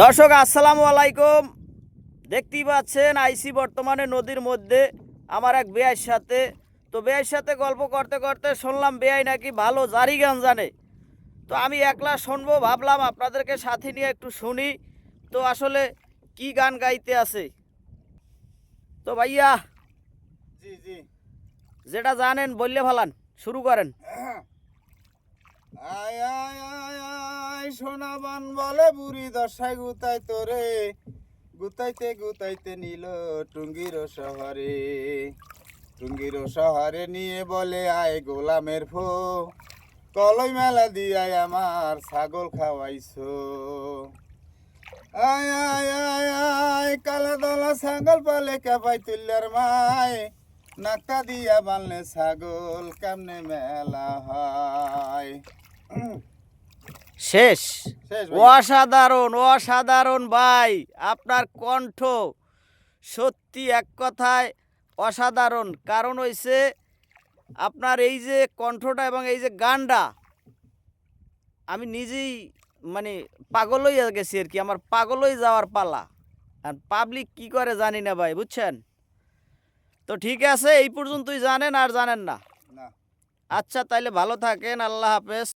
দর্শক আসসালামু আলাইকুম। দেখতেই পাচ্ছেন আইসি বর্তমানে নদীর মধ্যে আমার এক বেয়ার সাথে। তো বেয়ার সাথে গল্প করতে করতে শুনলাম বেয়াই নাকি ভালো জারি গান জানে। তো আমি একলা শুনব ভাবলাম আপনাদেরকে সাথে নিয়ে একটু শুনি। তো আসলে কি গান গাইতে আছে? তো ভাইয়া জি জি। যেটা জানেন বললে ভালান শুরু করেন। আয় আয় আয় সোনাবান বলে বুড়ি দশায় গুতাই তোরে। গুতাইতে গুতাইতে নিল টুঙ্গির শহরে। টুঙ্গির শহরে নিয়ে বলে, আয় গোলামের ফো। কলই মেলা দিয়াই আমার ছাগল খাওয়াইছো। আয় আয় আয় আয়, কালা দলা ছাগল পালে কাপাই তুল্লার মায়। নাকা দিয়া বানলে ছাগল কামনে মেলা হয়? শেষ। অসাধারণ অসাধারণ ভাই। আপনার কণ্ঠ সত্যি এক কথায় অসাধারণ। কারণ হইছে আপনার এই যে কণ্ঠটা এবং এই যে গানটা আমি নিজেই মানে পাগল হয়ে গেছি আর কি। আমার পাগল হয়ে যাওয়ার পালা। আর পাবলিক কি করে জানি না ভাই বুঝছেন? তো ঠিক আছে এই পর্যন্তই জানেন আর জানেন না। না। আচ্ছা তাইলে ভালো থাকেন আল্লাহ হাফেজ।